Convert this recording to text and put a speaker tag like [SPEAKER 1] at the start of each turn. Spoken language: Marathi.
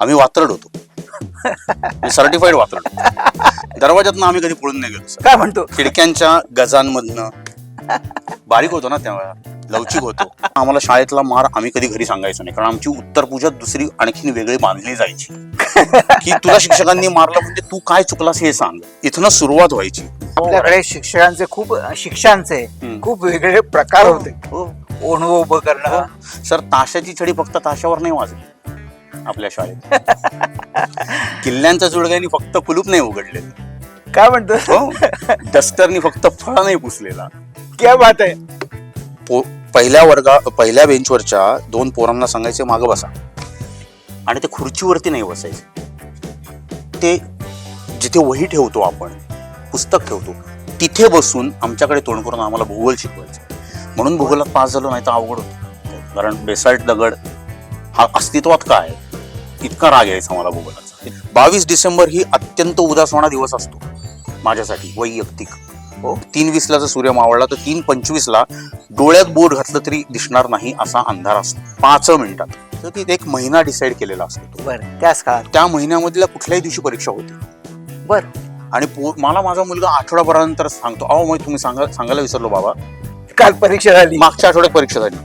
[SPEAKER 1] आम्ही वात्रड होतो. सर्टिफाईड वात्रड होतो. दरवाजातनं आम्ही कधी पळून नाही गेलो
[SPEAKER 2] काय म्हणतो?
[SPEAKER 1] खिडक्यांच्या गजांमधनं बारीक होतो ना त्यावेळेला लवचिक होतो. आम्हाला शाळेतला मार आम्ही कधी घरी सांगायचो नाही कारण आमची उत्तर पूजा दुसरी आणखीन वेगळी बांधली जायची. की तुला शिक्षकांनी मारलं म्हणजे तू काय चुकलास हे सांग. इथनं सुरुवात व्हायची.
[SPEAKER 2] आपल्याकडे शिक्षकांचे खूप शिक्षांचे. खूप वेगळे प्रकार होते.
[SPEAKER 1] हो.
[SPEAKER 2] ओणवं उभं करणं.
[SPEAKER 1] सर ताशाची छडी फक्त ताशावर नाही वाजली. आपल्या शाळेत. किल्ल्यांच्या जुडग्यांनी फक्त कुलूप नाही उघडलेलं.
[SPEAKER 2] काय म्हणतो?
[SPEAKER 1] हो? डस्टरनी फक्त फळा नाही पुसलेला.
[SPEAKER 2] क्या बात आहे.
[SPEAKER 1] पो पहिल्या वर्गा पहिल्या बेंचवरच्या दोन पोरांना सांगायचे मागं बसा. आणि ते खुर्चीवरती नाही बसायचे. ते जिथे वही ठेवतो आपण पुस्तक ठेवतो तिथे बसून आमच्याकडे तोंड करून आम्हाला भूगोल शिकवायचं. म्हणून भूगोलात पास झालो नाही तर अवघड होतं. कारण बेसाल्ट दगड हा अस्तित्वात काय? इतका राग यायचा मला भूगोलाचा बावीस डिसेंबर ही अत्यंत उदासवाणा दिवस असतो माझ्यासाठी वैयक्तिक. हो तीन वीसला जर सूर्य मावळला तर तीन पंचवीसला डोळ्यात बोट घातलं तरी दिसणार नाही असा अंधार असतो. पाच मिनिटात. तर ती एक महिना डिसाईड केलेला असतो.
[SPEAKER 2] बर त्याच काळात?
[SPEAKER 1] त्या महिन्यामधल्या कुठल्याही दिवशी परीक्षा होती
[SPEAKER 2] बर.
[SPEAKER 1] आणि मला माझा मुलगा आठवडाभरानंतर सांगतो अहो मग तुम्ही सांगा सांगायला विसरलो बाबा.
[SPEAKER 2] काल परीक्षा झाली.
[SPEAKER 1] मागच्या आठवड्यात परीक्षा झाली.